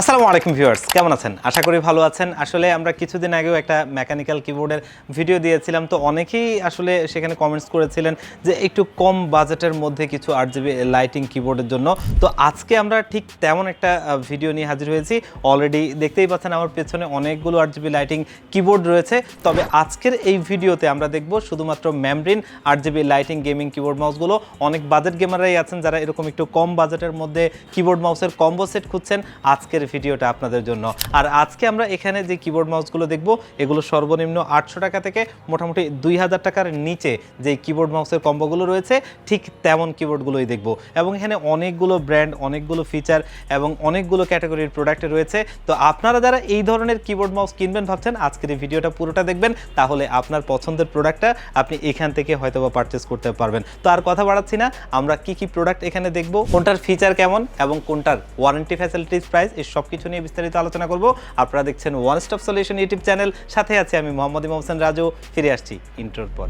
আসসালামু আলাইকুম ভিউয়ার্স, কেমন আছেন? আশা করি ভালো আছেন। আসলে আমরা কিছুদিন আগেও একটা মেকানিক্যাল কিবোর্ডের ভিডিও দিয়েছিলাম, তো অনেকেই আসলে সেখানে কমেন্টস করেছিলেন যে একটু কম বাজেটের মধ্যে কিছু আট জিবি লাইটিং কিবোর্ডের জন্য। তো আজকে আমরা ঠিক তেমন একটা ভিডিও নিয়ে হাজির হয়েছি। অলরেডি দেখতেই পাচ্ছেন আমার পেছনে অনেকগুলো আট জিবি লাইটিং কিবোর্ড রয়েছে। তবে আজকের এই ভিডিওতে আমরা দেখব শুধুমাত্র মেমরিন আট জিবি লাইটিং গেমিং কিবোর্ড মাউসগুলো অনেক বাজেট গেমাররাই আছেন যারা এরকম একটু কম বাজেটের মধ্যে কিবোর্ড মাউসের কম্বো সেট খুঁজছেন। আজকের ভিডিওটা আপনাদের জন্য। আর আজকে আমরা এখানে যে কিবোর্ড মাউসগুলো দেখব, এগুলো সর্বনিম্ন আটশো টাকা থেকে মোটামুটি দুই হাজার টাকার নিচে যে কিবোর্ড মাউসের কম্বোগুলো রয়েছে, ঠিক তেমন কিবোর্ডগুলোই দেখব। এবং এখানে অনেকগুলো ব্র্যান্ড অনেকগুলো ফিচার এবং অনেকগুলো ক্যাটাগরির প্রোডাক্ট রয়েছে। তো আপনারা যারা এই ধরনের কিবোর্ড মাউস কিনবেন ভাবছেন, আজকের এই ভিডিওটা পুরোটা দেখবেন। তাহলে আপনার পছন্দের প্রোডাক্টটা আপনি এখান থেকে হয়তো বা পারচেস করতে পারবেন। তো আর কথা বাড়াচ্ছি না, আমরা কি কি প্রোডাক্ট এখানে দেখব, কোনটার ফিচার কেমন এবং কোনটার ওয়ারেন্টি ফ্যাসিলিটিস প্রাইস এই সব কিছু নিয়ে বিস্তারিত আলোচনা করব। আপনারা দেখছেন one stop solution YouTube channel. সাথে আছে আমি মোহাম্মদ ইমাম হোসেন রাজু। ফিরে আসছি ইন্টার পর।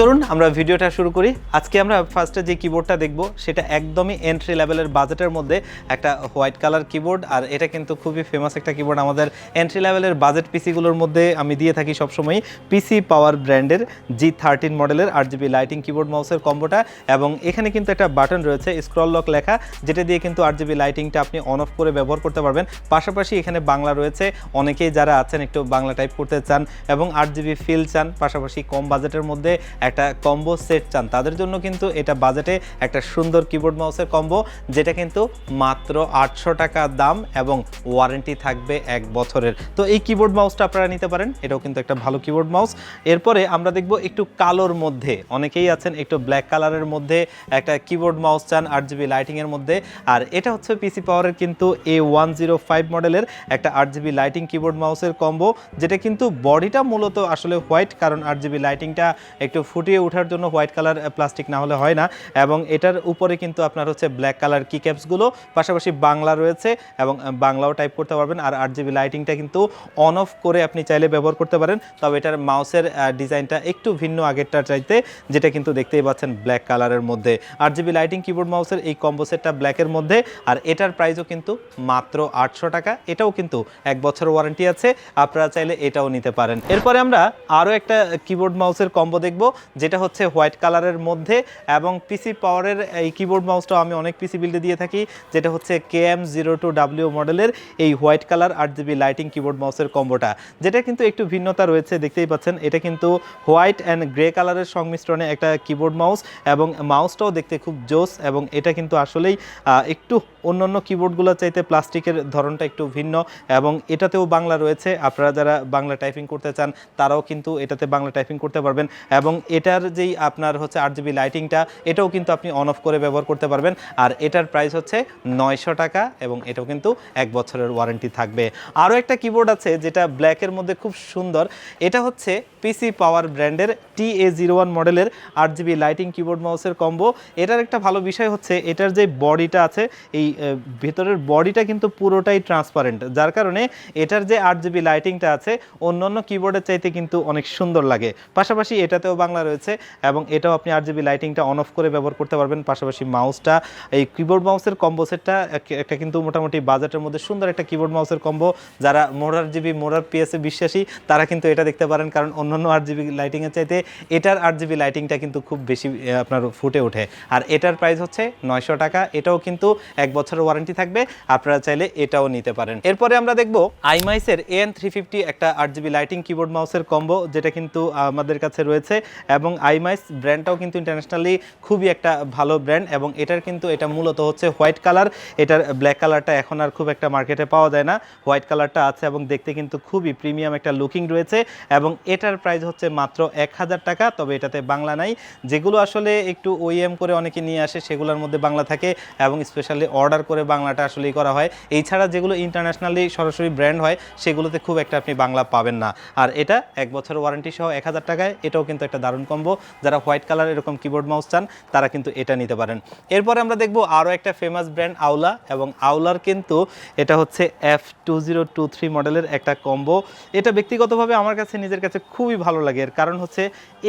চলুন, আমরা ভিডিওটা শুরু করি। আজকে আমরা ফার্স্টে যে কিবোর্ডটা দেখব, সেটা একদমই এন্ট্রি লেভেলের বাজেটের মধ্যে একটা হোয়াইট কালার কিবোর্ড আর এটা কিন্তু খুবই ফেমাস একটা কিবোর্ড আমাদের এন্ট্রি লেভেলের বাজেট পিসিগুলোর মধ্যে আমি দিয়ে থাকি সবসময় পিসি পাওয়ার ব্র্যান্ডের জি থার্টিন মডেলের আর জিবি লাইটিং কিবোর্ড মাউসের কম্বোটা এবং এখানে কিন্তু একটা বাটন রয়েছে স্ক্রল লক লেখা, যেটা দিয়ে কিন্তু আট জিবি লাইটিংটা আপনি অন অফ করে ব্যবহার করতে পারবেন। পাশাপাশি এখানে বাংলা রয়েছে, অনেকেই যারা আছেন একটু বাংলা টাইপ করতে চান, এবং আট জিবি ফিল চান, পাশাপাশি কম বাজেটের মধ্যে একটা কম্বো সেট চান। তাদের জন্য কিন্তু এটা বাজেটে একটা সুন্দর কিবোর্ড মাউসের কম্বো যেটা কিন্তু মাত্র আটশো টাকা দাম এবং ওয়ারেন্টি থাকবে এক বছরের। তো এই কিবোর্ড মাউসটা আপনারা নিতে পারেন, এটাও কিন্তু একটা ভালো কিবোর্ড মাউস এরপরে আমরা দেখব একটু কালোর মধ্যে, অনেকেই আছেন একটু ব্ল্যাক কালারের মধ্যে একটা কিবোর্ড মাউস চান আট জিবি লাইটিংয়ের মধ্যে। আর এটা হচ্ছে পিসি পাওয়ারের কিন্তু এ ওয়ান জিরো ফাইভ মডেলের একটা আট জিবি লাইটিং কিবোর্ড মাউসের কম্বো যেটা কিন্তু বডিটা মূলত আসলে হোয়াইট কারণ আট জিবি লাইটিংটা একটু ফুটিয়ে ওঠার জন্য হোয়াইট কালার প্লাস্টিক না হলে হয় না। এবং এটার উপরে কিন্তু আপনার হচ্ছে ব্ল্যাক কালার কি ক্যাপসগুলো পাশাপাশি বাংলা রয়েছে এবং বাংলাও টাইপ করতে পারবেন। আর আট জিবি লাইটিংটা কিন্তু অন অফ করে আপনি চাইলে ব্যবহার করতে পারেন। তবে এটার মাউসের ডিজাইনটা একটু ভিন্ন আগেরটার চাইতে, যেটা কিন্তু দেখতেই পাচ্ছেন ব্ল্যাক কালারের মধ্যে। আট জিবি লাইটিং কিবোর্ড মাউসের এই কম্বো সেটটা ব্ল্যাকের মধ্যে। আর এটার প্রাইসও কিন্তু মাত্র আটশো টাকা। এটাও কিন্তু এক বছর ওয়ারেন্টি আছে। আপনারা চাইলে এটাও নিতে পারেন। এরপরে আমরা আরও একটা কিবোর্ড মাউসের কম্বো দেখব। যেটা হচ্ছে হোয়াইট কালারের মধ্যে এবং পিসি পাওয়ারের এই কিবোর্ড মাউসটাও আমি অনেক পিসি বিল্ডে দিয়ে থাকি, যেটা হচ্ছে K M zero two W মডেলের এই হোয়াইট কালার আট জিবি লাইটিং কিবোর্ড মাউসের কম্বোটা, যেটা কিন্তু একটু ভিন্নতা রয়েছে, দেখতেই পাচ্ছেন। এটা কিন্তু হোয়াইট অ্যান্ড গ্রে কালারের সংমিশ্রণে একটা কিবোর্ড মাউস এবং মাউসটাও দেখতে খুব জোস এবং এটা কিন্তু আসলেই একটু অন্যান্য কিবোর্ডগুলোর চাইতে প্লাস্টিকের ধরনটা একটু ভিন্ন এবং এটাতেও বাংলা রয়েছে। আপনারা যারা বাংলা টাইপিং করতে চান, তারাও কিন্তু এটাতে বাংলা টাইপিং করতে পারবেন এবং এটার যেই আপনার হচ্ছে আট জিবি লাইটিংটা এটাও কিন্তু আপনি অন অফ করে ব্যবহার করতে পারবেন। আর এটার প্রাইস হচ্ছে নয়শো টাকা এবং এটাও কিন্তু এক বছরের ওয়ারেন্টি থাকবে। আরও একটা কিবোর্ড আছে যেটা ব্ল্যাকের মধ্যে খুব সুন্দর। এটা হচ্ছে পিসি পাওয়ার ব্র্যান্ডের টি এ জিরো ওয়ান মডেলের আট জিবি লাইটিং কিবোর্ড মাউসের কম্বো এটার একটা ভালো বিষয় হচ্ছে এটার যে বডিটা আছে, এই ভেতরের বডিটা কিন্তু পুরোটাই ট্রান্সপারেন্ট যার কারণে এটার যে আট জিবি লাইটিংটা আছে অন্য অন্য কিবোর্ডের চাইতে কিন্তু অনেক সুন্দর লাগে। পাশাপাশি এটাতেও বাংলা রয়েছে এবং এটাও আপনি আট জিবি লাইটিংটা অন অফ করে ব্যবহার করতে পারবেন। পাশাপাশি মাউসটা এই কিবোর্ড মাউসের কম্বো সেটটা একটা কিন্তু মোটামুটি বাজেটের মধ্যে সুন্দর একটা কিবোর্ড মাউসের কম্বো যারা মোরার জিবি মোরার পিএসএ বিশ্বাসী, তারা কিন্তু এটা দেখতে পারেন, কারণ অন্যান্য আট জিবি লাইটিংয়ের চাইতে এটার আট জিবি লাইটিংটা কিন্তু খুব বেশি আপনার ফুটে ওঠে। আর এটার প্রাইস হচ্ছে নয়শো টাকা। এটাও কিন্তু এক বছরের ওয়ারেন্টি থাকবে। আপনারা চাইলে এটাও নিতে পারেন। এরপরে আমরা দেখব আইমাইসের এন থ্রি ফিফটি একটা আট জিবি লাইটিং কিবোর্ড মাউসের কম্বো যেটা কিন্তু আমাদের কাছে রয়েছে। এবং আইমাইস ব্র্যান্ডটাও কিন্তু ইন্টারন্যাশনালি খুবই একটা ভালো ব্র্যান্ড এবং এটার কিন্তু এটা মূলত হচ্ছে হোয়াইট কালার। এটার ব্ল্যাক কালারটা এখন আর খুব একটা মার্কেটে পাওয়া যায় না। হোয়াইট কালারটা আছে এবং দেখতে কিন্তু খুবই প্রিমিয়াম একটা লুকিং রয়েছে এবং এটার প্রাইস হচ্ছে মাত্র এক হাজার টাকা, তবে এটাতে বাংলা নাই। যেগুলো আসলে একটু ওইএম করে অনেকে নিয়ে আসে, সেগুলোর মধ্যে বাংলা থাকে এবং স্পেশালি অর্ডার করে বাংলাটা আসলেই করা হয়। এছাড়া যেগুলো ইন্টারন্যাশনালি সরাসরি ব্র্যান্ড হয়, সেগুলোতে খুব একটা আপনি বাংলা পাবেন না। আর এটা এক বছর ওয়ারেন্টি সহ এক হাজার টাকায়, এটাও কিন্তু একটা দারুণ কম্বো যারা হোয়াইট কালার এরকম কিবোর্ড মাউস চান, তারা কিন্তু এটা নিতে পারেন। এরপরে আমরা দেখব আরও একটা ফেমাস ব্র্যান্ড আউলা এবং আউলার কিন্তু এটা হচ্ছে F two zero two three মডেলের একটা কম্বো এটা ব্যক্তিগতভাবে আমার কাছে নিজের কাছে খুবই ভালো লাগে। এর কারণ হচ্ছে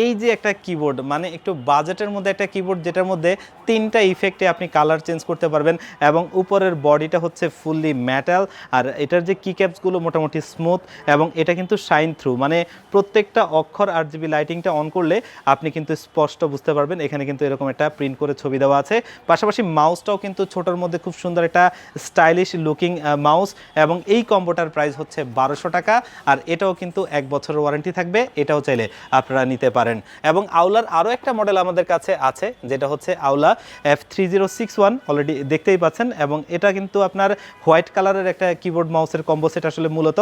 এই যে একটা কিবোর্ড মানে একটু বাজেটের মধ্যে একটা কিবোর্ড যেটার মধ্যে তিনটা ইফেক্টে আপনি কালার চেঞ্জ করতে পারবেন এবং উপরের বডিটা হচ্ছে ফুললি মেটাল আর এটার যে কি ক্যাপসগুলো মোটামুটি স্মুথ এবং এটা কিন্তু শাইন থ্রু মানে প্রত্যেকটা অক্ষর আর জিবি লাইটিংটা অন করলে আপনি কিন্তু স্পষ্ট বুঝতে পারবেন। এখানে কিন্তু এরকম একটা প্রিন্ট করে ছবি দেওয়া আছে। পাশাপাশি মাউসটাও কিন্তু ছোটোর মধ্যে খুব সুন্দর একটা স্টাইলিশ লুকিং মাউস এবং এই কম্বোটার প্রাইস হচ্ছে বারোশো টাকা। আর এটাও কিন্তু এক বছরের ওয়ারেন্টি থাকবে, এটাও চাইলে আপনারা নিতে পারেন। এবং আউলার আরও একটা মডেল আমাদের কাছে আছে, যেটা হচ্ছে Aula F three zero six one already দেখতেই পাচ্ছেন। এবং এটা কিন্তু আপনার হোয়াইট কালারের একটা কিবোর্ড মাউসের কম্বো সেট আসলে মূলত।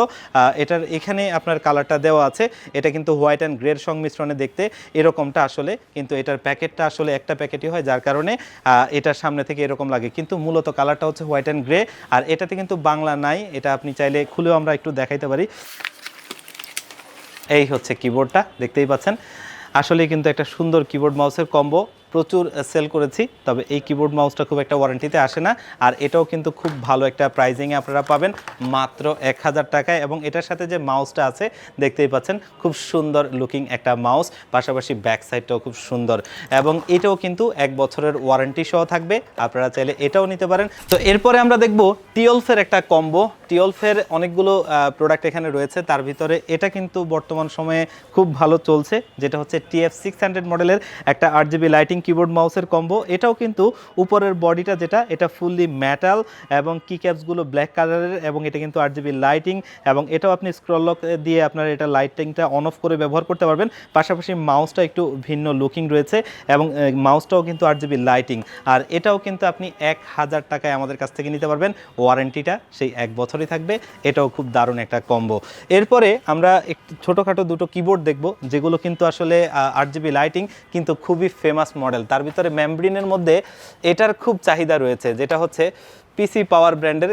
এটার এখানে আপনার কালারটা দেওয়া আছে। এটা কিন্তু হোয়াইট অ্যান্ড গ্রের সংমিশ্রণে দেখতে। এরকমটা আসলে, কিন্তু এটার প্যাকেটটা আসলে একটা প্যাকেটই হয়, যার কারণে এটার সামনে থেকে এরকম লাগে। কিন্তু মূলত কালারটা হচ্ছে হোয়াইট অ্যান্ড গ্রে, আর এটাতে কিন্তু বাংলা নাই, এটা আপনি চাইলে খুলেও আমরা একটু দেখাইতে পারি। এই হচ্ছে কিবোর্ডটা দেখতেই পাচ্ছেন। আসলে কিন্তু একটা সুন্দর কিবোর্ড মাউসের কম্বো প্রচুর সেল করেছি, তবে এই কিবোর্ড মাউসটা খুব একটা ওয়ারেন্টিতে আসে না। আর এটাও কিন্তু খুব ভালো একটা প্রাইজিংয়ে আপনারা পাবেন মাত্র এক হাজার টাকায় এবং এটার সাথে যে মাউসটা আছে, দেখতেই পাচ্ছেন, খুব সুন্দর লুকিং একটা মাউস পাশাপাশি ব্যাক সাইডটাও খুব সুন্দর। এবং এটাও কিন্তু এক বছরের ওয়ারেন্টি সহ থাকবে, আপনারা চাইলে এটাও নিতে পারেন। তো এরপরে আমরা দেখব টিওলফের একটা কম্বো টিওলফের অনেকগুলো প্রোডাক্ট এখানে রয়েছে, তার ভিতরে এটা কিন্তু বর্তমান সময়ে খুব ভালো চলছে, যেটা হচ্ছে টিএফ সিক্স হান্ড্রেড মডেলের একটা আট জিবি লাইটিং কিবোর্ড মাউসের কম্বো এটাও কিন্তু উপরের বডিটা যেটা, এটা ফুললি মেটাল এবং কি ক্যাপসগুলো ব্ল্যাক কালারের এবং এটা কিন্তু আট জিবি লাইটিং এবং এটাও আপনি স্ক্রল লক দিয়ে আপনার এটা লাইটিংটা অন অফ করে ব্যবহার করতে পারবেন। পাশাপাশি মাউসটা একটু ভিন্ন লুকিং রয়েছে এবং মাউসটাও কিন্তু আট জিবি লাইটিং আর এটাও কিন্তু আপনি এক হাজার টাকায় আমাদের কাছ থেকে নিতে পারবেন। ওয়ারেন্টিটা সেই এক বছরই থাকবে। এটাও খুব দারুণ একটা কম্বো এরপরে আমরা একটু ছোটোখাটো দুটো কিবোর্ড দেখব, যেগুলো কিন্তু আসলে আট জিবি লাইটিং কিন্তু খুবই ফেমাস মডেল তার ভিতরে ম্যামব্রিনের মধ্যে এটার খুব চাহিদা রয়েছে যেটা হচ্ছে পিসি পাওয়ার ব্র্যান্ডের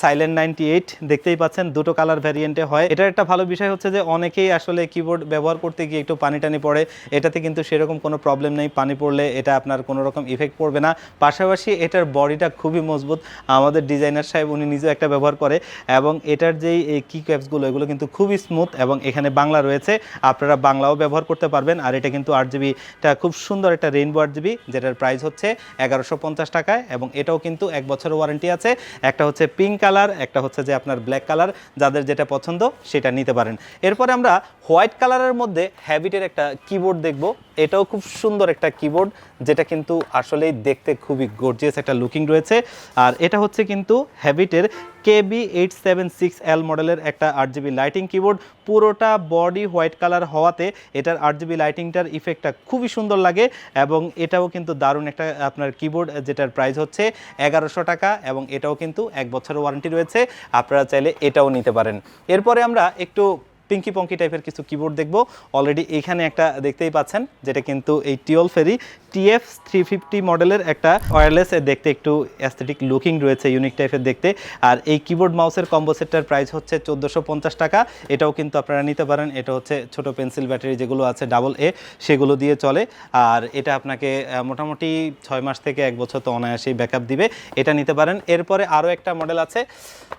সাইলেন্ট নাইনটি এইট দেখতেই পাচ্ছেন, দুটো কালার ভ্যারিয়েন্টে হয়। এটার একটা ভালো বিষয় হচ্ছে যে, অনেকেই আসলে কিবোর্ড ব্যবহার করতে গিয়ে একটু পানি টানি পড়ে। এটাতে কিন্তু সেরকম কোনো প্রবলেম নেই, পানি পড়লে এটা আপনার কোনো রকম ইফেক্ট পড়বে না। পাশাপাশি এটার বডিটা খুবই মজবুত। আমাদের ডিজাইনার সাহেব, উনি নিজেও একটা ব্যবহার করে এবং এটার যেই কি ক্যাপসগুলো এগুলো কিন্তু খুবই স্মুথ এবং এখানে বাংলা রয়েছে। আপনারা বাংলাও ব্যবহার করতে পারবেন আর এটা কিন্তু আট জিবিটা খুব সুন্দর একটা রেইনবো আট জিবি যেটার প্রাইস হচ্ছে এগারোশো টাকায় এবং এটাও কিন্তু এক বছরের ওয়ারেন্টি আছে। একটা হচ্ছে পিঙ্ক কালার, একটা হচ্ছে যে আপনার ব্ল্যাক কালার, যাদের যেটা পছন্দ সেটা নিতে পারেন। এরপরে আমরা হোয়াইট কালারের মধ্যে হ্যাবিটের একটা কিবোর্ড দেখব। এটাও খুব সুন্দর একটা কিবোর্ড, যেটা কিন্তু আসলেই দেখতে খুবই গর্জিয়াস একটা লুকিং রয়েছে। আর এটা হচ্ছে কিন্তু হ্যাবিটের KB eight seven six L মডেলের একটা আট জিবি লাইটিং কিবোর্ড। পুরোটা বডি হোয়াইট কালার হওয়াতে এটার আট জিবি লাইটিংটার ইফেক্টটা খুবই সুন্দর লাগে এবং এটাও কিন্তু দারুণ একটা আপনার কিবোর্ড, যেটার প্রাইস হচ্ছে এগারোশো টাকা এবং এটাও কিন্তু এক বছরের ওয়ারেন্টি রয়েছে, আপনারা চাইলে এটাও নিতে পারেন। এরপরে আমরা একটু পিঙ্কি পঙ্কি টাইপের কিছু কিবোর্ড দেখব। অলরেডি এখানে একটা দেখতেই পাচ্ছেন, যেটা কিন্তু এই টিওল ফেরি টিএফ থ্রি ফিফটি মডেলের একটা ওয়্যারলেস দেখতে একটু অ্যাস্থেটিক লুকিং রয়েছে ইউনিক টাইপের দেখতে। আর এই কিবোর্ড মাউসের কম্বো সেটটার প্রাইস হচ্ছে চোদ্দোশো টাকা। এটাও কিন্তু আপনারা নিতে পারেন। এটা হচ্ছে ছোট পেন্সিল ব্যাটারি যেগুলো আছে ডাবল এ সেগুলো দিয়ে চলে। আর এটা আপনাকে মোটামুটি ছয় মাস থেকে এক বছর তো অনায়াসেই ব্যাকআপ দিবে। এটা নিতে পারেন। এরপরে আরও একটা মডেল আছে।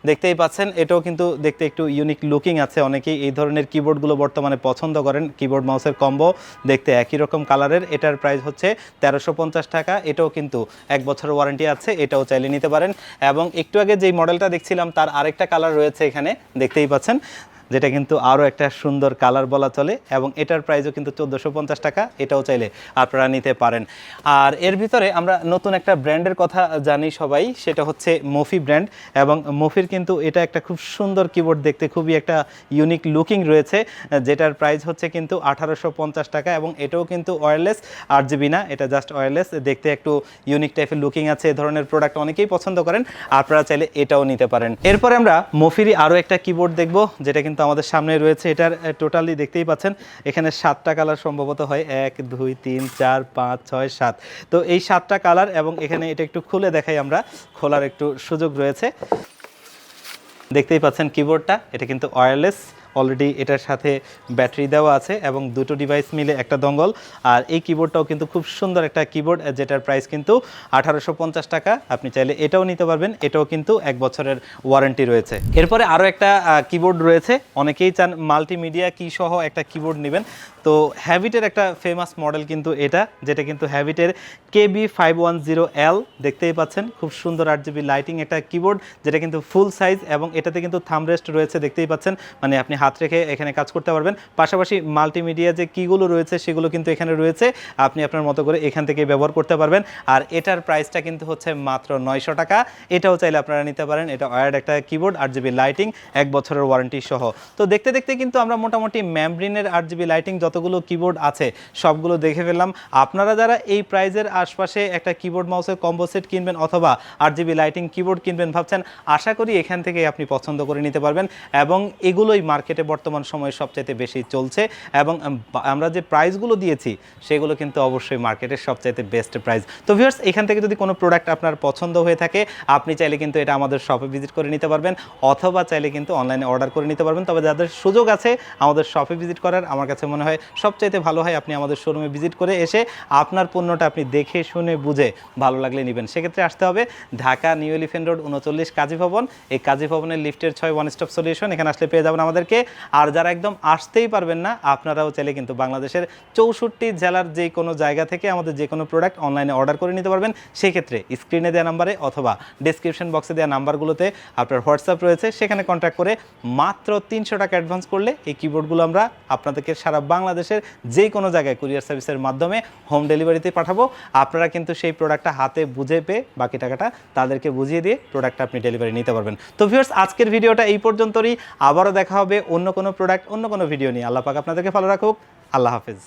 দেখতেই পাচ্ছেন, এটাও কিন্তু দেখতে একটু ইউনিক লুকিং আছে। অনেকেই এই ধরনের কিবোর্ডগুলো বর্তমানে পছন্দ করেন। কিবোর্ড মাউসের কম্বো দেখতে একই রকম কালারের এটার প্রাইস হচ্ছে তেরোশো টাকা। এটাও কিন্তু এক বছরের ওয়ারেন্টি আছে, এটাও চাইলে নিতে পারেন। এবং একটু আগে যেই মডেলটা দেখছিলাম, তার আরেকটা কালার রয়েছে এখানে, দেখতেই পাচ্ছেন। যেটা কিন্তু আরও একটা সুন্দর কালার বলা চলে এবং এটার প্রাইসও কিন্তু চোদ্দোশো পঞ্চাশ টাকা, এটাও চাইলে আপনারা নিতে পারেন। আর এর ভিতরে আমরা নতুন একটা ব্র্যান্ডের কথা জানি সবাই, সেটা হচ্ছে মফি ব্র্যান্ড এবং মফির কিন্তু এটা একটা খুব সুন্দর কিবোর্ড দেখতে, খুবই একটা ইউনিক লুকিং রয়েছে, যেটার প্রাইস হচ্ছে কিন্তু আঠারোশো পঞ্চাশ টাকা এবং এটাও কিন্তু ওয়্যারলেস আট জিবি না, এটা জাস্ট ওয়্যারলেস, দেখতে একটু ইউনিক টাইপের লুকিং আছে, এ ধরনের প্রোডাক্ট অনেকেই পছন্দ করেন, আপনারা চাইলে এটাও নিতে পারেন। এরপরে আমরা মফিরই আরও একটা কিবোর্ড দেখব, যেটা কিন্তু আমাদের সামনে রয়েছে। এটার টোটালি দেখতেই পাচ্ছেন, এখানে সাতটা কালার সম্ভবত হয়। এক, দুই, তিন, চার, পাঁচ, ছয়, সাত। তো এই সাতটা কালার এবং এখানে এটা একটু খুলে দেখাই আমরা, খোলার একটু সুযোগ রয়েছে। দেখতেই পাচ্ছেন কিবোর্ডটা এটা কিন্তু ওয়্যারলেস অলরেডি এটার সাথে ব্যাটারি দেওয়া আছে এবং দুটো ডিভাইস মিলে একটা দঙ্গল আর এই কিবোর্ডটাও কিন্তু খুব সুন্দর একটা কিবোর্ড যেটার প্রাইস কিন্তু আঠারোশো পঞ্চাশ টাকা। আপনি চাইলে এটাও নিতে পারবেন, এটাও কিন্তু এক বছরের ওয়ারেন্টি রয়েছে। এরপরে আরও একটা কিবোর্ড রয়েছে। অনেকেই চান মাল্টিমিডিয়া কি সহ একটা কিবোর্ড নেবেন। তো হ্যাবিটের একটা ফেমাস মডেল কিন্তু এটা, যেটা কিন্তু হ্যাবিটের KB five one zero L দেখতেই পাচ্ছেন। খুব সুন্দর আট জিবি লাইটিং একটা কিবোর্ড যেটা কিন্তু ফুল সাইজ এবং এটাতে কিন্তু থামরেস্ট রয়েছে, দেখতেই পাচ্ছেন। মানে আপনি হাত রেখে এখানে কাজ করতে পারবেন। পাশাপাশি মাল্টিমিডিয়া যে কীগুলো রয়েছে সেগুলো কিন্তু এখানে রয়েছে। আপনি আপনার মতো করে এখান থেকে ব্যবহার করতে পারবেন। আর এটার প্রাইসটা কিন্তু হচ্ছে মাত্র নয়শো টাকা। এটাও চাইলে আপনারা নিতে পারেন। এটা ওয়ার্ড একটা কিবোর্ড আর জিবি লাইটিং এক বছরের ওয়ারেন্টি সহ। তো দেখতে দেখতে কিন্তু আমরা মোটামুটি ম্যামব্রিনের আট জিবি লাইটিং যতগুলো কিবোর্ড আছে, সবগুলো দেখে ফেললাম। আপনারা যারা এই প্রাইজের আশপাশে একটা কিবোর্ড মাউসের কম্বো সেট কিনবেন অথবা আট জিবি লাইটিং কিবোর্ড কিনবেন ভাবছেন, আশা করি এখান থেকে আপনি পছন্দ করে নিতে পারবেন। এবং এগুলোই মার্কেটে বর্তমান সময়ে সবচাইতে বেশি চলছে এবং আমরা যে প্রাইসগুলো দিয়েছি, সেগুলো কিন্তু অবশ্যই মার্কেটের সবচাইতে বেস্ট প্রাইস তো ভিউয়ার্স এখান থেকে যদি কোনো প্রোডাক্ট আপনার পছন্দ হয়ে থাকে, আপনি চাইলে কিন্তু এটা আমাদের শপে ভিজিট করে নিতে পারবেন, অথবা চাইলে কিন্তু অনলাইনে অর্ডার করে নিতে পারবেন। তবে যাদের সুযোগ আছে, আমাদের শপে ভিজিট করার, আমার কাছে মনে হয় সবচাইতে ভালো হয় আপনি আমাদের শোরুমে ভিজিট করে এসে আপনার পণ্যটা আপনি দেখে, শুনে, বুঝে ভালো লাগলে নেবেন। সেক্ষেত্রে আসতে হবে ঢাকা নিউ এলিফেন্ট রোড, উনচল্লিশ কাজী ভবন। এই কাজী ভবনের লিফটের ছয় ওয়ান স্টপ সলিউশন এখানে আসলে পেয়ে যাবেন আমাদেরকে আর যারা একদম আসতেই পারবেন না, আপনারাও চাইলে কিন্তু বাংলাদেশের চৌষট্টি জেলার যে কোনো জায়গা থেকে আমাদের যে কোনো প্রোডাক্ট অনলাইনে অর্ডার করে নিতে পারবেন। সেই ক্ষেত্রে স্ক্রিনে দেওয়া নাম্বারে অথবা ডিসক্রিপশন বক্সে দেওয়া নাম্বারগুলোতে আপনার হোয়াটসঅ্যাপ রয়েছে, সেখানে কন্ট্যাক্ট করে মাত্র তিনশো টাকা অ্যাডভান্স করলে এই কিবোর্ডগুলো আমরা আপনাদেরকে সারা বাংলাদেশের যে কোনো জায়গায় কুরিয়ার সার্ভিসের মাধ্যমে হোম ডেলিভারিতে পাঠাবো। আপনারা কিন্তু সেই প্রোডাক্টটা হাতে বুঝে পেয়ে বাকি টাকাটা তাদেরকে বুঝিয়ে দিয়ে প্রোডাক্টটা আপনি ডেলিভারি নিতে পারবেন। তো ভিউয়ার্স আজকের ভিডিওটা এই পর্যন্তই আবারও দেখা হবে অন্য কোনো প্রোডাক্ট অন্য কোনো ভিডিও নিয়ে। আল্লাহ পাক আপনাদেরকে ভালো রাখুক। আল্লাহ হাফেজ।